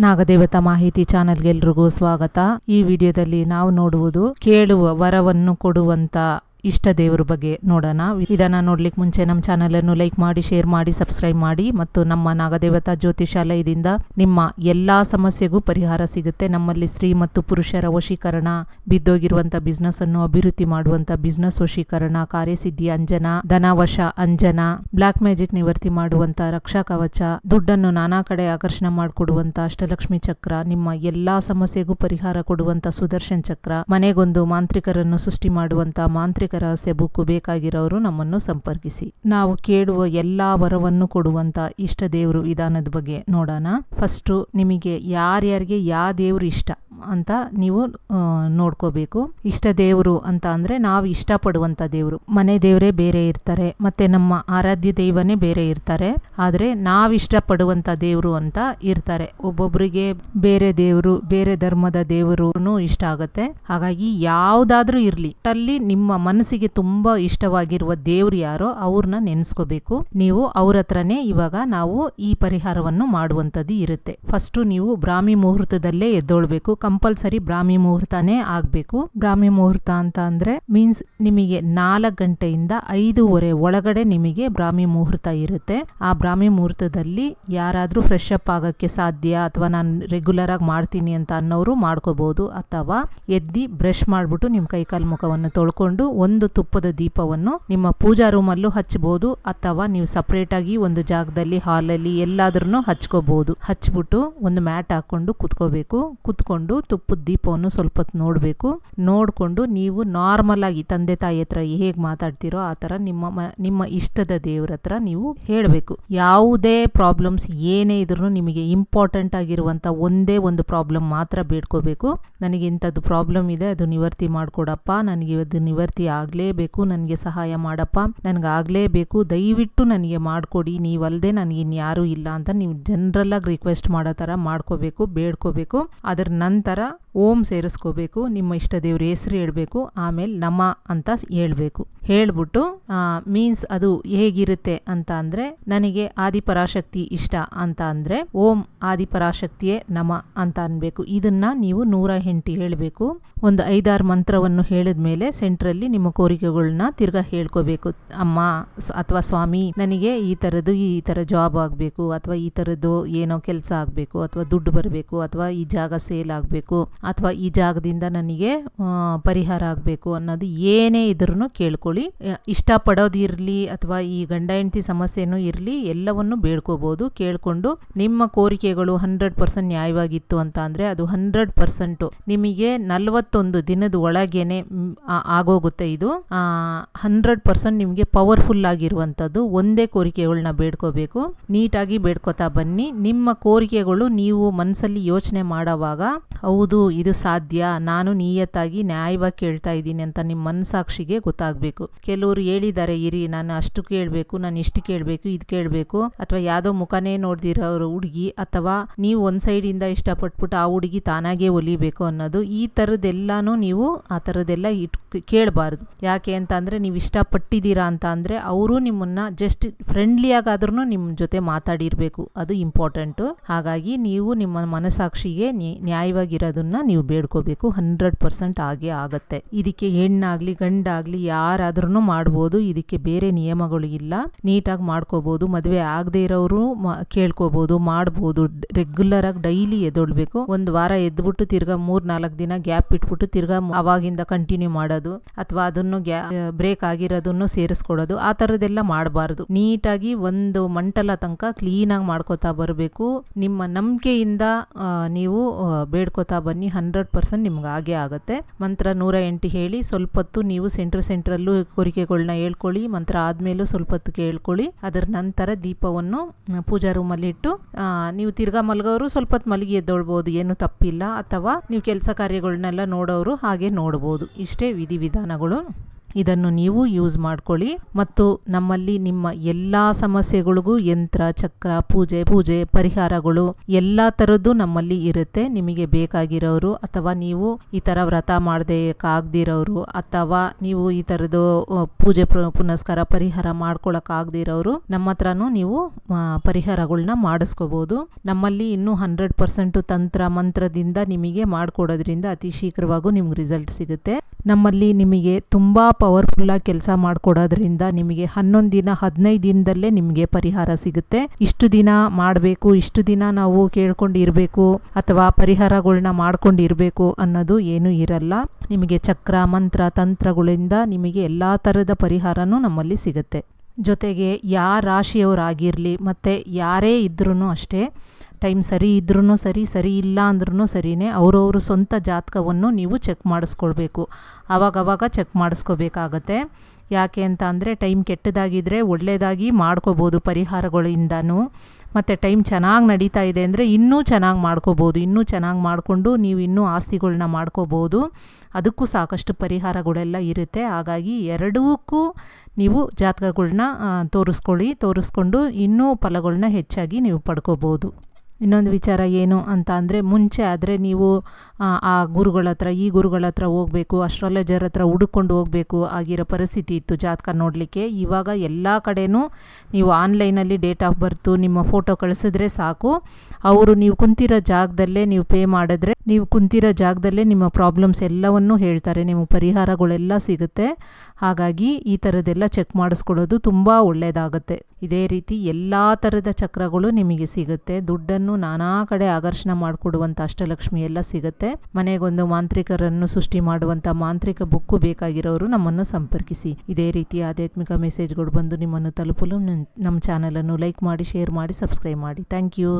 ನಾಗದೇವತಾ ಮಾಹಿತಿ ಚಾನೆಲ್ಗೆ ಎಲ್ರಿಗೂ ಸ್ವಾಗತ. ಈ ವಿಡಿಯೋದಲ್ಲಿ ನಾವು ನೋಡುವುದು ಕೇಳುವ ವರವನ್ನು ಕೊಡುವಂತ ಇಷ್ಟ ದೇವರ ಬಗ್ಗೆ ನೋಡೋಣ. ಇದನ್ನ ನೋಡ್ಲಿಕ್ಕೆ ಮುಂಚೆ ನಮ್ಮ ಚಾನಲನ್ನು ಲೈಕ್ ಮಾಡಿ, ಶೇರ್ ಮಾಡಿ, ಸಬ್ಸ್ಕ್ರೈಬ್ ಮಾಡಿ ಮತ್ತು ನಮ್ಮ ನಾಗದೇವತಾ ಜ್ಯೋತಿಷಾಲಯದಿಂದ ನಿಮ್ಮ ಎಲ್ಲಾ ಸಮಸ್ಯೆಗೂ ಪರಿಹಾರ ಸಿಗುತ್ತೆ. ನಮ್ಮಲ್ಲಿ ಸ್ತ್ರೀ ಮತ್ತು ಪುರುಷರ ವಶೀಕರಣ ಬಿದ್ದೋಗಿರುವಂಥ ಬಿಸ್ನೆಸ್ ಅನ್ನು ಅಭಿವೃದ್ಧಿ ಮಾಡುವಂತ ಬಿಸ್ನೆಸ್ ವಶೀಕರಣ, ಕಾರ್ಯಸಿದ್ಧಿ ಅಂಜನ, ಧನವಶ ಅಂಜನ ಬ್ಲಾಕ್ ಮ್ಯಾಜಿಕ್ ನಿವರ್ತಿ ಮಾಡುವಂತ ರಕ್ಷಾ ಕವಚ, ದುಡ್ಡನ್ನು ನಾನಾ ಕಡೆ ಆಕರ್ಷಣೆ ಮಾಡಿಕೊಡುವಂತ ಅಷ್ಟಲಕ್ಷ್ಮಿ ಚಕ್ರ, ನಿಮ್ಮ ಎಲ್ಲಾ ಸಮಸ್ಯೆಗೂ ಪರಿಹಾರ ಕೊಡುವಂತ ಸುದರ್ಶನ್ ಚಕ್ರ, ಮನೆಗೊಂದು ಮಾಂತ್ರಿಕರನ್ನು ಸೃಷ್ಟಿ ಮಾಡುವಂತ ಮಾಂತ್ರಿಕ ರಹಸ್ಯ ಬುಕ್ ಬೇಕಾಗಿರೋರು ನಮ್ಮನ್ನು ಸಂಪರ್ಕಿಸಿ. ನಾವು ಕೇಳುವ ಎಲ್ಲಾ ವರವನ್ನು ಕೊಡುವಂತ ಇಷ್ಟ ದೇವರು ವಿಧಾನದ ಬಗ್ಗೆ ನೋಡೋಣ. ಫಸ್ಟು ನಿಮಗೆ ಯಾರ್ಯಾರಿಗೆ ಯಾವ ದೇವರು ಇಷ್ಟ? ಅಂತ ನೀವು ನೋಡ್ಕೋಬೇಕು. ಇಷ್ಟ ದೇವರು ಅಂತ ಅಂದರೆ ನಾವು ಇಷ್ಟಪಡುವಂಥ ದೇವರು. ಮನೆ ದೇವರೇ ಬೇರೆ ಇರ್ತಾರೆ, ಮತ್ತೆ ನಮ್ಮ ಆರಾಧ್ಯ ದೈವನೇ ಬೇರೆ ಇರ್ತಾರೆ. ಆದರೆ ನಾವು ಇಷ್ಟಪಡುವಂಥ ದೇವರು ಅಂತ ಇರ್ತಾರೆ. ಒಬ್ಬೊಬ್ಬರಿಗೆ ಬೇರೆ ದೇವರು, ಬೇರೆ ಧರ್ಮದ ದೇವರು ಇಷ್ಟ ಆಗುತ್ತೆ. ಹಾಗಾಗಿ ಯಾವುದಾದ್ರೂ ಇರ್ಲಿ. ಅಲ್ಲಿ ನಿಮ್ಮ ಮನಸ್ಸಿಗೆ ತುಂಬಾ ಇಷ್ಟವಾಗಿರುವ ದೇವ್ರು ಯಾರೋ ಅವ್ರನ್ನ ನೆನೆಸ್ಕೋಬೇಕು. ನೀವು ಅವ್ರ ಹತ್ರನೇ ಇವಾಗ ನಾವು ಈ ಪರಿಹಾರವನ್ನು ಮಾಡುವಂಥದ್ದು ಇರುತ್ತೆ. ಫಸ್ಟ್ ನೀವು ಬ್ರಾಹ್ಮಿ ಮುಹೂರ್ತದಲ್ಲೇ ಎದ್ದೊಳ್ಬೇಕು. ಕಂಪಲ್ಸರಿ ಬ್ರಾಹ್ಮಿ ಮುಹೂರ್ತನೇ ಆಗಬೇಕು. ಬ್ರಾಹ್ಮಿ ಮುಹೂರ್ತ ಅಂತ ಅಂದರೆ ಮೀನ್ಸ್ ನಿಮಗೆ ನಾಲ್ಕು ಗಂಟೆಯಿಂದ ಐದೂವರೆ ಒಳಗಡೆ ನಿಮಗೆ ಬ್ರಾಹ್ಮಿ ಮುಹೂರ್ತ ಇರುತ್ತೆ. ಆ ಬ್ರಾಹ್ಮಿ ಮುಹೂರ್ತದಲ್ಲಿ ಯಾರಾದರೂ ಫ್ರೆಶ್ ಅಪ್ ಆಗಕ್ಕೆ ಸಾಧ್ಯ ಅಥವಾ ನಾನು ರೆಗ್ಯುಲರ್ ಆಗಿ ಮಾಡ್ತೀನಿ ಅಂತ ಅನ್ನೋರು ಮಾಡ್ಕೋಬಹುದು ಅಥವಾ ಎದ್ದಿ ಬ್ರಷ್ ಮಾಡ್ಬಿಟ್ಟು ನಿಮ್ಮ ಕೈಕಾಲು ಮುಖವನ್ನು ತೊಳ್ಕೊಂಡು ಒಂದು ತುಪ್ಪದ ದೀಪವನ್ನು ನಿಮ್ಮ ಪೂಜಾ ರೂಮಲ್ಲೂ ಹಚ್ಚಬಹುದು ಅಥವಾ ನೀವು ಸಪ್ರೇಟ್ ಆಗಿ ಒಂದು ಜಾಗದಲ್ಲಿ ಹಾಲಲ್ಲಿ ಎಲ್ಲಾದ್ರೂ ಹಚ್ಕೋಬಹುದು ಹಚ್ಬಿಟ್ಟು ಒಂದು ಮ್ಯಾಟ್ ಹಾಕೊಂಡು ಕುತ್ಕೋಬೇಕು. ಕುತ್ಕೊಂಡು ತುಪ್ಪದ ದೀಪವನ್ನು ಸ್ವಲ್ಪ ಹೊತ್ತು ನೋಡಬೇಕು. ನೋಡಿಕೊಂಡು ನೀವು ನಾರ್ಮಲ್ ಆಗಿ ತಂದೆ ತಾಯಿ ಹತ್ರ ಹೇಗೆ ಮಾತಾಡ್ತೀರೋ ಆ ಥರ ನಿಮ್ಮ ನಿಮ್ಮ ಇಷ್ಟದ ದೇವ್ರ ಹತ್ರ ನೀವು ಹೇಳಬೇಕು. ಯಾವುದೇ ಪ್ರಾಬ್ಲಮ್ಸ್ ಏನೇ ಇದ್ರೂ ನಿಮಗೆ ಇಂಪಾರ್ಟೆಂಟ್ ಆಗಿರುವಂಥ ಒಂದೇ ಒಂದು ಪ್ರಾಬ್ಲಮ್ ಮಾತ್ರ ಬೇಡ್ಕೋಬೇಕು. ನನಗೆ ಇಂಥದ್ದು ಪ್ರಾಬ್ಲಮ್ ಇದೆ, ಅದು ನಿವರ್ತಿ ಮಾಡಿಕೊಡಪ್ಪ, ನನಗೆ ಅದು ನಿವರ್ತಿ ಆಗಲೇಬೇಕು, ನನಗೆ ಸಹಾಯ ಮಾಡಪ್ಪ, ನನಗೆ ಆಗಲೇಬೇಕು, ದಯವಿಟ್ಟು ನನಗೆ ಮಾಡಿಕೊಡಿ ನೀವಲ್ಲದೆ ನನಗೆ ಇನ್ಯಾರೂ ಇಲ್ಲ ಅಂತ ನೀವು ಜನರಲ್ಲಾಗಿ ರಿಕ್ವೆಸ್ಟ್ ಮಾಡೋ ಥರ ಮಾಡ್ಕೋಬೇಕು, ಬೇಡ್ಕೋಬೇಕು. ಅದರ ನಂತರ ಥರ ಓಂ ಸೇರಿಸ್ಕೋಬೇಕು, ನಿಮ್ಮ ಇಷ್ಟ ದೇವ್ರ ಹೆಸರು ಹೇಳಬೇಕು, ಆಮೇಲೆ ನಮ ಅಂತ ಹೇಳಬೇಕು. ಹೇಳ್ಬಿಟ್ಟು ಮೀನ್ಸ್ ಅದು ಹೇಗಿರುತ್ತೆ ಅಂತ ಅಂದರೆ, ನನಗೆ ಆದಿಪರಾಶಕ್ತಿ ಇಷ್ಟ ಅಂತ ಅಂದರೆ, ಓಂ ಆದಿಪರಾಶಕ್ತಿಯೇ ನಮ ಅಂತ ಅನ್ಬೇಕು. ಇದನ್ನ ನೀವು ನೂರ ಎಂಟು ಹೇಳಬೇಕು. ಒಂದು ಐದಾರು ಮಂತ್ರವನ್ನು ಹೇಳಿದ ಮೇಲೆ ಸೆಂಟ್ರಲ್ಲಿ ನಿಮ್ಮ ಕೋರಿಕೆಗಳನ್ನ ತಿರ್ಗಾ ಹೇಳ್ಕೋಬೇಕು. ಅಮ್ಮ ಅಥವಾ ಸ್ವಾಮಿ, ನನಗೆ ಈ ಥರದ್ದು, ಈ ಥರ ಜಾಬ್ ಆಗಬೇಕು, ಅಥವಾ ಈ ಥರದ್ದು ಏನೋ ಕೆಲಸ ಆಗಬೇಕು, ಅಥವಾ ದುಡ್ಡು ಬರಬೇಕು, ಅಥವಾ ಈ ಜಾಗ ಸೇಲ್ ಆಗಬೇಕು. ಅಥವಾ ಈ ಜಾಗದಿಂದ ನನಗೆ ಪರಿಹಾರ ಆಗಬೇಕು ಅನ್ನೋದು ಏನೇ ಇದ್ರೂ ಕೇಳ್ಕೊಳ್ಳಿ. ಇಷ್ಟಪಡೋದಿರಲಿ ಅಥವಾ ಈ ಗಂಡ ಹೆಂಡತಿ ಸಮಸ್ಯೆನೂ ಇರಲಿ ಎಲ್ಲವನ್ನು ಬೇಡ್ಕೋಬೋದು. ಕೇಳಿಕೊಂಡು ನಿಮ್ಮ ಕೋರಿಕೆಗಳು ಹಂಡ್ರೆಡ್ ಪರ್ಸೆಂಟ್ ನ್ಯಾಯವಾಗಿತ್ತು ಅಂತ ಅಂದರೆ ಅದು ಹಂಡ್ರೆಡ್ ಪರ್ಸೆಂಟು ನಿಮಗೆ ನಲವತ್ತೊಂದು ದಿನದ ಒಳಗೇನೆ ಆಗೋಗುತ್ತೆ ಇದು. ಹಂಡ್ರೆಡ್ ಪರ್ಸೆಂಟ್ ನಿಮಗೆ ಪವರ್ಫುಲ್ ಆಗಿರುವಂಥದ್ದು. ಒಂದೇ ಕೋರಿಕೆಗಳನ್ನ ಬೇಡ್ಕೋಬೇಕು. ನೀಟಾಗಿ ಬೇಡ್ಕೋತಾ ಬನ್ನಿ. ನಿಮ್ಮ ಕೋರಿಕೆಗಳು ನೀವು ಮನಸ್ಸಲ್ಲಿ ಯೋಚನೆ ಮಾಡೋವಾಗ, ಹೌದು ಇದು ಸಾಧ್ಯ? ನಾನು ನಿಯತ್ತಾಗಿ, ನ್ಯಾಯವಾಗಿ ಕೇಳ್ತಾ ಇದ್ದೀನಿ ಅಂತ ನಿಮ್ಮ ಮನಸಾಕ್ಷಿಗೆ ಗೊತ್ತಾಗಬೇಕು. ಕೆಲವರು ಹೇಳಿದ್ದಾರೆ, ಇರಿ, ನಾನು ಅಷ್ಟು ಕೇಳಬೇಕು, ನಾನು ಇಷ್ಟು ಕೇಳಬೇಕು, ಇದು ಕೇಳಬೇಕು. ಅಥವಾ ಯಾವುದೋ ಮುಖನೇ ನೋಡ್ದಿರೋರು ಹುಡುಗಿ, ಅಥವಾ ನೀವು ಒಂದು ಸೈಡಿಂದ ಇಷ್ಟಪಟ್ಬಿಟ್ಟು ಆ ಹುಡುಗಿ ತಾನಾಗೇ ಒಲಿಬೇಕು ಅನ್ನೋದು, ಈ ಥರದ್ದೆಲ್ಲನೂ ನೀವು ಆ ಥರದ್ದೆಲ್ಲ ಇಟ್, ಕೇಳಬಾರ್ದು. ಯಾಕೆ ಅಂತ ಅಂದರೆ, ನೀವು ಇಷ್ಟಪಟ್ಟಿದ್ದೀರಾ ಅಂತ ಅಂದರೆ, ಅವರು ನಿಮ್ಮನ್ನ ಜಸ್ಟ್ ಫ್ರೆಂಡ್ಲಿಯಾಗಾದ್ರೂ ನಿಮ್ಮ ಜೊತೆ ಮಾತಾಡಿರಬೇಕು. ಅದು ಇಂಪಾರ್ಟೆಂಟು ಹಾಗಾಗಿ ನೀವು ನಿಮ್ಮ ಮನಸಾಕ್ಷಿಗೆ ನ್ಯ- ನ್ಯಾಯವಾಗಿರೋದನ್ನ ನೀವು ಬೇಡ್ಕೋಬೇಕು. ಹಂಡ್ರೆಡ್ ಪರ್ಸೆಂಟ್ ಆಗೇ ಆಗುತ್ತೆ. ಇದಕ್ಕೆ ಹೆಣ್ಣಾಗ್ಲಿ, ಗಂಡಾಗ್ಲಿ ಯಾರಾದ್ರೂ ಮಾಡ್ಬೋದು. ಇದಕ್ಕೆ ಬೇರೆ ನಿಯಮಗಳು ಇಲ್ಲ. ನೀಟಾಗಿ ಮಾಡ್ಕೋಬಹುದು ಮದುವೆ ಆಗದೆ ಇರೋರು ಕೇಳ್ಕೋಬಹುದು ಮಾಡ್ಬೋದು. ರೆಗ್ಯುಲರ್ ಆಗಿ ಡೈಲಿ ಎದ್ದೊಳ್ಬೇಕು ಒಂದು ವಾರ ಎದ್ಬಿಟ್ಟು ತಿರ್ಗಾ ಮೂರ್ ನಾಲ್ಕು ದಿನ ಗ್ಯಾಪ್ ಇಟ್ಬಿಟ್ಟು ತಿರ್ಗಾ ಅವಾಗಿಂದ ಕಂಟಿನ್ಯೂ ಮಾಡೋದು. ಅಥವಾ ಅದನ್ನು ಬ್ರೇಕ್ ಆಗಿರೋದನ್ನು ಸೇರಿಸ್ಕೊಡೋದು ಆ ಥರದ್ದೆಲ್ಲ ಮಾಡಬಾರ್ದು. ನೀಟಾಗಿ ಒಂದು ಮಂಟಲ ತನಕ ಕ್ಲೀನಾಗಿ ಮಾಡ್ಕೋತಾ ಬರಬೇಕು. ನಿಮ್ಮ ನಂಬಿಕೆಯಿಂದ ನೀವು ಬೇಡ್ಕೋತಾ ಬನ್ನಿ. ಹಂಡ್ರೆಡ್ ಪರ್ಸೆಂಟ್ ನಿಮ್ಗೆ ಆಗೇ ಆಗುತ್ತೆ. ಮಂತ್ರ ನೂರ ಎಂಟು ಹೇಳಿ ಸ್ವಲ್ಪ ಹೊತ್ತು ನೀವು ಸೆಂಟ್ರ್ ಸೆಂಟ್ರಲ್ಲೂ ಕೋರಿಕೆಗಳನ್ನ ಹೇಳ್ಕೊಳ್ಳಿ, ಮಂತ್ರ ಆದಮೇಲೂ ಸ್ವಲ್ಪ ಹೊತ್ತು ಕೇಳ್ಕೊಳ್ಳಿ ಅದರ ನಂತರ ದೀಪವನ್ನು ಪೂಜಾ ರೂಮಲ್ಲಿ ಇಟ್ಟು ನೀವು ತಿರ್ಗಾ ಮಲಗೋರು ಸ್ವಲ್ಪ ಹೊತ್ತು ಮಲಗಿ ಎದ್ದೊಳ್ಬೋದು, ಏನು ತಪ್ಪಿಲ್ಲ. ಅಥವಾ ನೀವು ಕೆಲಸ ಕಾರ್ಯಗಳನ್ನೆಲ್ಲ ನೋಡೋರು ಹಾಗೆ ನೋಡ್ಬೋದು. ಇಷ್ಟೇ ವಿಧಿವಿಧಾನಗಳು. ಇದನ್ನು ನೀವು ಯೂಸ್ ಮಾಡ್ಕೊಳ್ಳಿ. ಮತ್ತು ನಮ್ಮಲ್ಲಿ ನಿಮ್ಮ ಎಲ್ಲ ಸಮಸ್ಯೆಗಳಿಗೂ ಯಂತ್ರ, ಚಕ್ರ, ಪೂಜೆ ಪೂಜೆ, ಪರಿಹಾರಗಳು ಎಲ್ಲ ಥರದ್ದು ನಮ್ಮಲ್ಲಿ ಇರುತ್ತೆ. ನಿಮಗೆ ಬೇಕಾಗಿರೋರು ಅಥವಾ ನೀವು ಈ ಥರ ವ್ರತ ಮಾಡದೆ ಆಗದಿರೋರು ಅಥವಾ ನೀವು ಈ ಥರದ್ದು ಪೂಜೆ ಪುನಸ್ಕಾರ, ಪರಿಹಾರ ಮಾಡ್ಕೊಳಕ್ಕಾಗದಿರೋರು ನಮ್ಮ ಹತ್ರನೂ ನೀವು ಪರಿಹಾರಗಳನ್ನ ಮಾಡಿಸ್ಕೋಬೋದು. ನಮ್ಮಲ್ಲಿ ಇನ್ನೂ ಹಂಡ್ರೆಡ್ ಪರ್ಸೆಂಟು ತಂತ್ರ, ಮಂತ್ರದಿಂದ ನಿಮಗೆ ಮಾಡಿಕೊಡೋದ್ರಿಂದ ಅತಿ ಶೀಘ್ರವಾಗೂ ನಿಮ್ಗೆ ರಿಸಲ್ಟ್ ಸಿಗುತ್ತೆ. ನಮ್ಮಲ್ಲಿ ನಿಮಗೆ ತುಂಬ ಪವರ್ಫುಲ್ಲಾಗಿ ಕೆಲಸ ಮಾಡಿಕೊಡೋದ್ರಿಂದ ನಿಮಗೆ ಹನ್ನೊಂದು ದಿನ, ಹದಿನೈದು ದಿನದಲ್ಲೇ ನಿಮಗೆ ಪರಿಹಾರ ಸಿಗುತ್ತೆ. ಇಷ್ಟು ದಿನ ಮಾಡಬೇಕು, ಇಷ್ಟು ದಿನ ನಾವು ಕೇಳ್ಕೊಂಡಿರಬೇಕು ಅಥವಾ ಪರಿಹಾರಗಳನ್ನ ಮಾಡ್ಕೊಂಡಿರಬೇಕು ಅನ್ನೋದು ಏನೂ ಇರಲ್ಲ. ನಿಮಗೆ ಚಕ್ರ, ಮಂತ್ರ, ತಂತ್ರಗಳಿಂದ ನಿಮಗೆ ಎಲ್ಲ ಥರದ ಪರಿಹಾರನೂ ನಮ್ಮಲ್ಲಿ ಸಿಗುತ್ತೆ. ಜೊತೆಗೆ ಯಾವ ರಾಶಿಯವರಾಗಿರಲಿ, ಮತ್ತು ಯಾರೇ ಇದ್ರೂ ಅಷ್ಟೇ ಟೈಮ್ ಸರಿ ಇದ್ರೂ ಸರಿ ಸರಿ ಇಲ್ಲ ಅಂದ್ರೂ ಸರಿನೇ ಅವರವ್ರ ಸ್ವಂತ ಜಾತಕವನ್ನು ನೀವು ಚೆಕ್ ಮಾಡಿಸ್ಕೊಳ್ಬೇಕು. ಆವಾಗವಾಗ ಚೆಕ್ ಮಾಡಿಸ್ಕೋಬೇಕಾಗತ್ತೆ. ಯಾಕೆ ಅಂತ ಅಂದರೆ ಟೈಮ್ ಕೆಟ್ಟದಾಗಿದ್ದರೆ ಒಳ್ಳೆಯದಾಗಿ ಮಾಡ್ಕೋಬೋದು ಪರಿಹಾರಗಳಿಂದನೂ. ಮತ್ತು ಟೈಮ್ ಚೆನ್ನಾಗಿ ನಡೀತಾ ಇದೆ ಅಂದರೆ ಇನ್ನೂ ಚೆನ್ನಾಗಿ ಮಾಡ್ಕೋಬೋದು. ಇನ್ನೂ ಚೆನ್ನಾಗಿ ಮಾಡಿಕೊಂಡು ನೀವು ಇನ್ನೂ ಆಸ್ತಿಗಳನ್ನ ಮಾಡ್ಕೋಬೋದು. ಅದಕ್ಕೂ ಸಾಕಷ್ಟು ಪರಿಹಾರಗಳೆಲ್ಲ ಇರುತ್ತೆ. ಹಾಗಾಗಿ ಎರಡಕ್ಕೂ ನೀವು ಜಾತಕಗಳನ್ನ ತೋರಿಸ್ಕೊಳ್ಳಿ. ತೋರಿಸ್ಕೊಂಡು ಇನ್ನೂ ಫಲಗಳನ್ನ ಹೆಚ್ಚಾಗಿ ನೀವು ಪಡ್ಕೋಬೋದು. ಇನ್ನೊಂದು ವಿಚಾರ ಏನು ಅಂತ ಅಂದರೆ ಮುಂಚೆ ಆದರೆ ನೀವು ಆ, ಗುರುಗಳ ಹತ್ರ ಈ ಗುರುಗಳ ಹತ್ರ ಹೋಗಬೇಕು ಅಸ್ಟ್ರಾಲಜರ್ ಹತ್ರ ಹುಡುಕೊಂಡು ಹೋಗಬೇಕು ಆಗಿರೋ ಪರಿಸ್ಥಿತಿ ಇತ್ತು ಜಾತಕ ನೋಡಲಿಕ್ಕೆ. ಇವಾಗ ಎಲ್ಲ ಕಡೆನೂ ನೀವು ಆನ್ಲೈನಲ್ಲಿ ಡೇಟ್ ಆಫ್ ಬರ್ತು ನಿಮ್ಮ ಫೋಟೋ ಕಳಿಸಿದ್ರೆ ಸಾಕು. ಅವರು ನೀವು ಕುಂತಿರೋ ಜಾಗದಲ್ಲೇ ನೀವು ಪೇ ಮಾಡಿದ್ರೆ ನೀವು ಕುಂತಿರೋ ಜಾಗದಲ್ಲೇ ನಿಮ್ಮ ಪ್ರಾಬ್ಲಮ್ಸ್ ಎಲ್ಲವನ್ನೂ ಹೇಳ್ತಾರೆ. ನಿಮಗೆ ಪರಿಹಾರಗಳೆಲ್ಲ ಸಿಗುತ್ತೆ. ಹಾಗಾಗಿ ಈ ಥರದ್ದೆಲ್ಲ ಚೆಕ್ ಮಾಡಿಸ್ಕೊಳ್ಳೋದು ತುಂಬ ಒಳ್ಳೆಯದಾಗುತ್ತೆ ಇದೇ ರೀತಿ ಎಲ್ಲ ಥರದ ಚಕ್ರಗಳು ನಿಮಗೆ ಸಿಗುತ್ತೆ. ದುಡ್ಡನ್ನು ನಾನಾ ಕಡೆ ಆಕರ್ಷಣೆ ಮಾಡಿಕೊಡುವಂಥ ಅಷ್ಟಲಕ್ಷ್ಮಿ ಎಲ್ಲ ಸಿಗುತ್ತೆ. ಮನೆಗೊಂದು ಮಾಂತ್ರಿಕರನ್ನು ಸೃಷ್ಟಿ ಮಾಡುವಂಥ ಮಾಂತ್ರಿಕ ಬುಕ್ಕು ಬೇಕಾಗಿರೋರು ನಮ್ಮನ್ನು ಸಂಪರ್ಕಿಸಿ. ಇದೇ ರೀತಿ ಆಧ್ಯಾತ್ಮಿಕ ಮೆಸೇಜ್ಗಳು ಬಂದು ನಿಮ್ಮನ್ನು ತಲುಪಲು ನಮ್ಮ ಚಾನಲನ್ನು ಲೈಕ್ ಮಾಡಿ ಶೇರ್ ಮಾಡಿ ಸಬ್ಸ್ಕ್ರೈಬ್ ಮಾಡಿ. Thank you